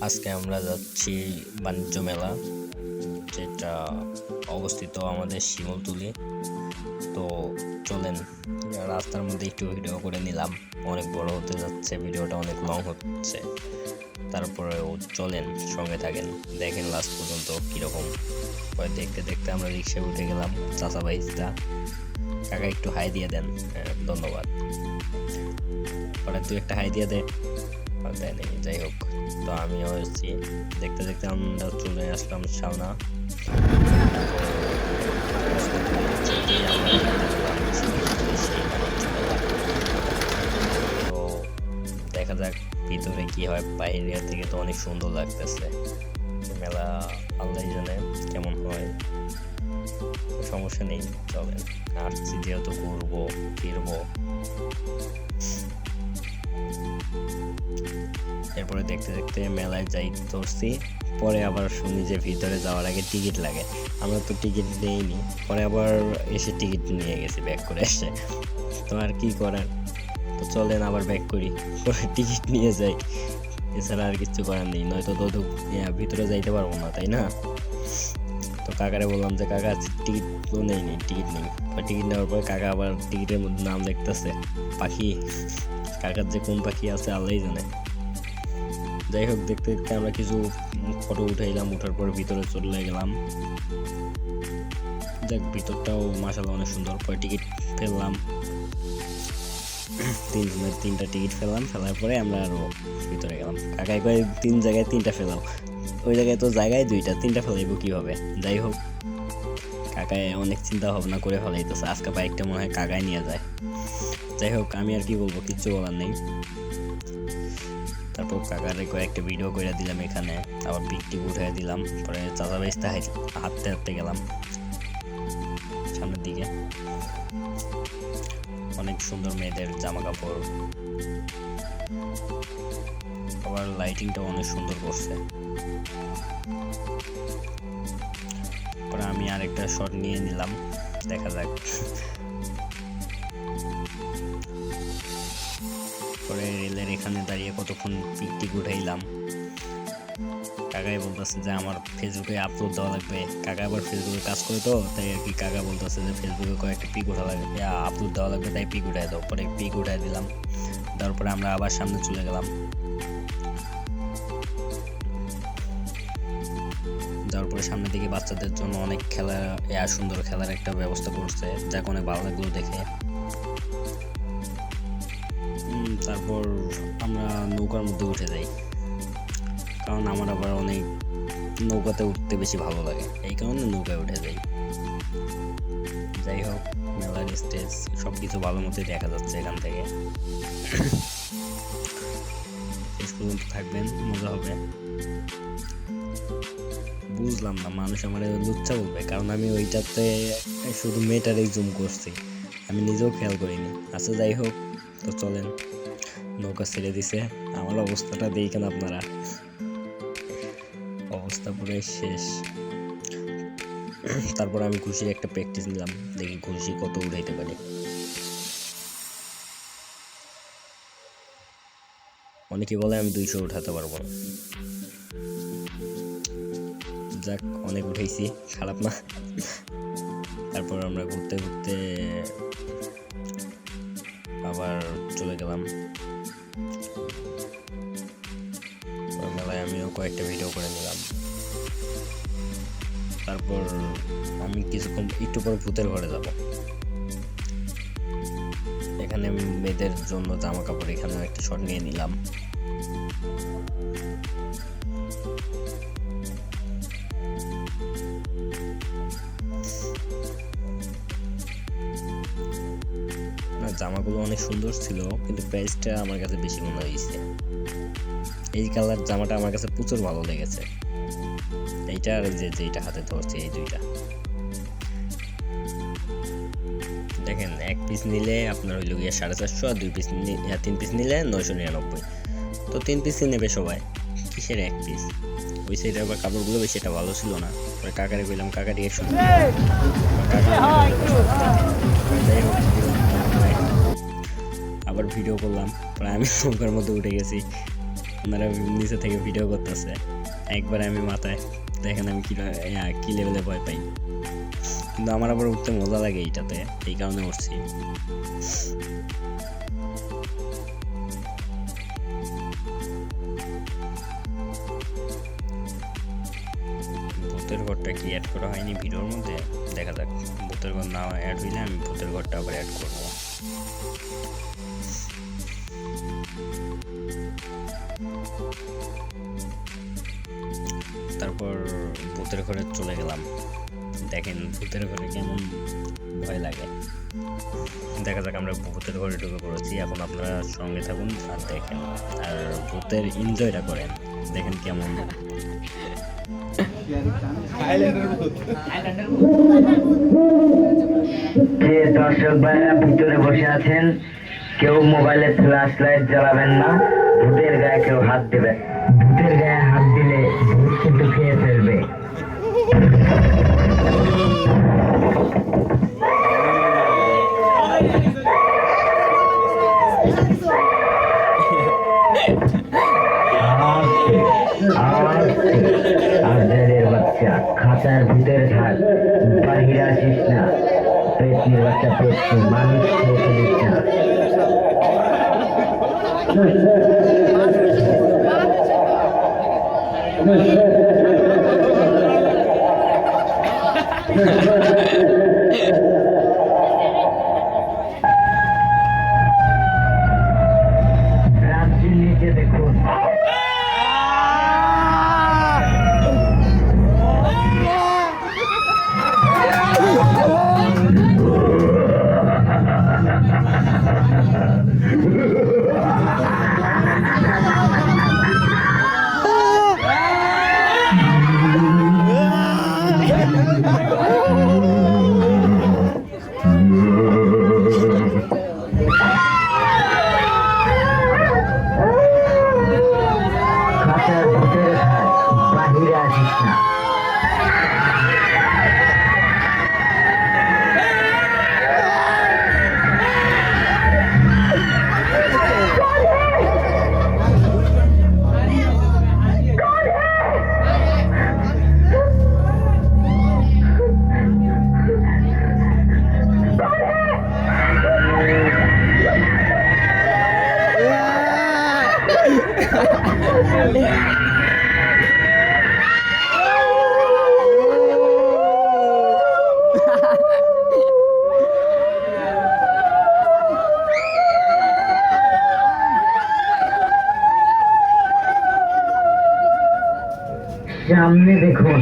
আজকে আমরা যাচ্ছি বাণিজ্য মেলা যেটা অবস্থিত আমাদের শিমলতুলি। তো চলেন রাস্তার মধ্যে একটু ভিডিও করে নিলাম। অনেক বড় হতে যাচ্ছে ভিডিওটা অনেক লং হচ্ছে। তারপরেও চলেন সঙ্গে থাকেন। দেখেন লাস্ট পর্যন্ত কীরকম। পরে দেখতে দেখতে আমরা রিক্সায় উঠে গেলাম চাচা বাইসটা কাকা একটু হাই দিয়ে দেন হ্যাঁ, ধন্যবাদ। পরে তুই একটা হাই দিয়ে দে। আর দেয় নাই। যাই হোক, তো আমিও এসেছি। দেখতে দেখতে আমরা চলে আসলাম সামনা তো দেখা যাক ভিতরে কি হয়। বাইরে থেকে তো অনেক সুন্দর লাগতেছে। মেলা আল্লাহ জানে কেমন হয়। সমস্যা নেই, চলেন। আসছি যেহেতু ঘুরবো ফিরবো। এরপরে দেখতে দেখতে মেলায় যাই ধরছি পরে আবার শুনি যে ভিতরে যাওয়ার আগে টিকিট লাগে। আমরা তো টিকিট নেইনি। পরে আবার এসে টিকিট নিয়ে গেছি ব্যাক করে এসে। তো আর কি করার? তো চলেন আবার ব্যাক করি। পরে টিকিট নিয়ে যাই। এছাড়া আর কিছু করার নেই। নয়তো তো ভিতরে যাইতে পারব না, তাই না? তো কাকারে বললাম যে, কাকা টিকিট তো নেই নি টিকিট নেই টিকিট নেওয়ার পরে কাকা আবার টিকিটের মধ্যে নাম লিখতেছে, পাখি, কাকার যে কোন পাখি আছে আল্লাহই জানে। যাই হোক, দেখতে দেখতে আমরা কিছু ফটো উঠাইলাম, উঠার পর ভিতরে চলে গেলাম। দেখ ভিতরটাও মাসাল্লাহ অনেক সুন্দর। পরে টিকিট ফেললাম? তিন তিনটা টিকিট ফেললাম, ফেলার পরে আমরা আরও ভিতরে গেলাম। কাকাই কয়, তিন জায়গায় তিনটা ফেলাও। ওই জায়গায় তো জায়গায় দুইটা, তিনটা ফেলাইবো কীভাবে? যাই হোক, কাকায় অনেক চিন্তা ভাবনা করে ফেলাইতেছে। আজকে বাইকটা মনে হয় কাকায় নিয়ে যায়। যাই হোক, আমি আর কি বলব, কিচ্ছু বলার নেই। তারপর কাকারে কয়েকটা ভিডিও করে দিলাম এখানে। আবার পিক টিক উঠে দিলাম। পরে চাচা বেসতে হাঁটতে হাঁটতে গেলাম। সামনের দিকে। অনেক সুন্দর মেয়েদের জামা কাপড় আবার লাইটিংটা অনেক সুন্দর করছে। তারপরে আমি আরেকটা শট নিয়ে নিলাম, দেখা যাক। পরে রেলের এখানে দাঁড়িয়ে কতক্ষণ পিক টিক উঠাইলাম। কাকাই বলতেছে যে আমার ফেসবুকে আপলোড দেওয়া লাগবে। কাকা আবার ফেসবুকে কাজ করে তো, তাই আর কি কাকা বলতেছে যে ফেসবুকে কয়েকটা পিক উঠা লাগবে। আপলোড দেওয়া লাগবে, তাই পিক উঠাই দাও। পরে পিক উঠাই দিলাম। তারপরে আমরা আবার সামনে চলে গেলাম। যাওয়ার পরে সামনের দিকে বাচ্চাদের জন্য অনেক খেলা সুন্দর খেলার একটা ব্যবস্থা করছে যাকে অনেক ভালো লাগল দেখে তারপর আমরা নৌকার মধ্যে উঠে যাই। কারণ আমার আবার অনেক নৌকাতে উঠতে বেশি ভালো লাগে, এই কারণে নৌকায় উঠে যাই। যাই হোক, মেলার স্টেজ সব কিছু ভালো মতোই দেখা যাচ্ছে এখান থেকে। শেষ পর্যন্ত থাকবেন, মজা হবে। বুঝলাম না, মানুষ আমার লুচ্চা বলবে, কারণ আমি ওইটাতে শুধু মেয়েটারই জুম করছি। আমি নিজেও খেয়াল করিনি। আচ্ছা যাই হোক, তো চলেন। নৌকা ছেড়ে দিছে। আমার অবস্থাটা দেখেন আপনারা। অবস্থা পুরো শেষ। তারপর আমি ঘুষি একটা প্র্যাকটিস নিলাম। দেখি ঘুষি কত উঠাইতে পারি। অনেকে বলে আমি দুইশো উঠাতে পারব না। যাক, অনেক উঠেছি খারাপ না। তারপর আমরা ঘুরতে ঘুরতে আবার চলে গেলাম। মেলায় আমিও কয়েকটা ভিডিও করে নিলাম। তারপর আমি কিছুক্ষণ একটু পর ভূতের ঘরে যাব। এখানে আমি মেয়েদের জন্য জামা কাপড় এখানে একটা শট নিয়ে নিলাম। জামাগুলো অনেক সুন্দর ছিল, কিন্তু প্রাইসটা আমার কাছে বেশি মনে হয়েছে। এই কালার জামাটা আমার কাছে প্রচুর ভালো লেগেছে। এইটা আর যে যেইটা হাতে ধরছে, এই দুইটা। দেখেন, এক পিস নিলে আপনার হইল গিয়ে সাড়ে চারশো, আর দুই পিস তিন পিস নিলে নয়শো নিরানব্বই। তো তিন পিসই নেবে সবাই। কিসের এক পিস ওই সাইডে আবার কাপড়গুলো বেশি এটা ভালো ছিল না। পরে কাকারে কইলাম কাকা দিয়ে শুনে। আবার ভিডিও করলাম। পরে আমি নৌকার মধ্যে উঠে গেছি। ওনারা নিচে থেকে ভিডিও করতেছে। একবার আমি মাথায় দেখেন আমি কি কি লেভেলে ভয় পাই। কিন্তু আমার আবার উঠতে মজা লাগে এইটাতে। এই কারণে উঠছি। ভূতের ঘরটা কি অ্যাড করা হয়নি ভিডিওর মধ্যে? দেখা যাক, ভূতের ঘর না অ্যাড হইলে আমি ভূতের ঘরটা আবার অ্যাড করব। তারপর ভূতের ঘরে চলে গেলাম। দেখেন ভূতের ঘরে কেমন ভয় লাগে। দেখা যাক আমরা ভূতের ঘরে ঢুকে পড়েছি। এখন আপনারা সঙ্গে থাকুন আর দেখেন। আর ভূতের এনজয়টা করেন। দেখেন কেমন যে দর্শক ভাইরা ভিতরে বসে আছেন, কেউ মোবাইলে ফ্ল্যাশ লাইট জ্বালাবেন না। ভূতের গায়ে কেউ হাত দেবে ভূতের গায়ে হাত দিলে ভূত কিন্তু খেয়ে ফেলবে। খাঁচার ভিতরে থাক বাহিরে আসিস না পেটনির বাচ্চা পেটনি মানুষ খেয়ে ফেলিস না রাত্রির Yeah. সামনে দেখুন।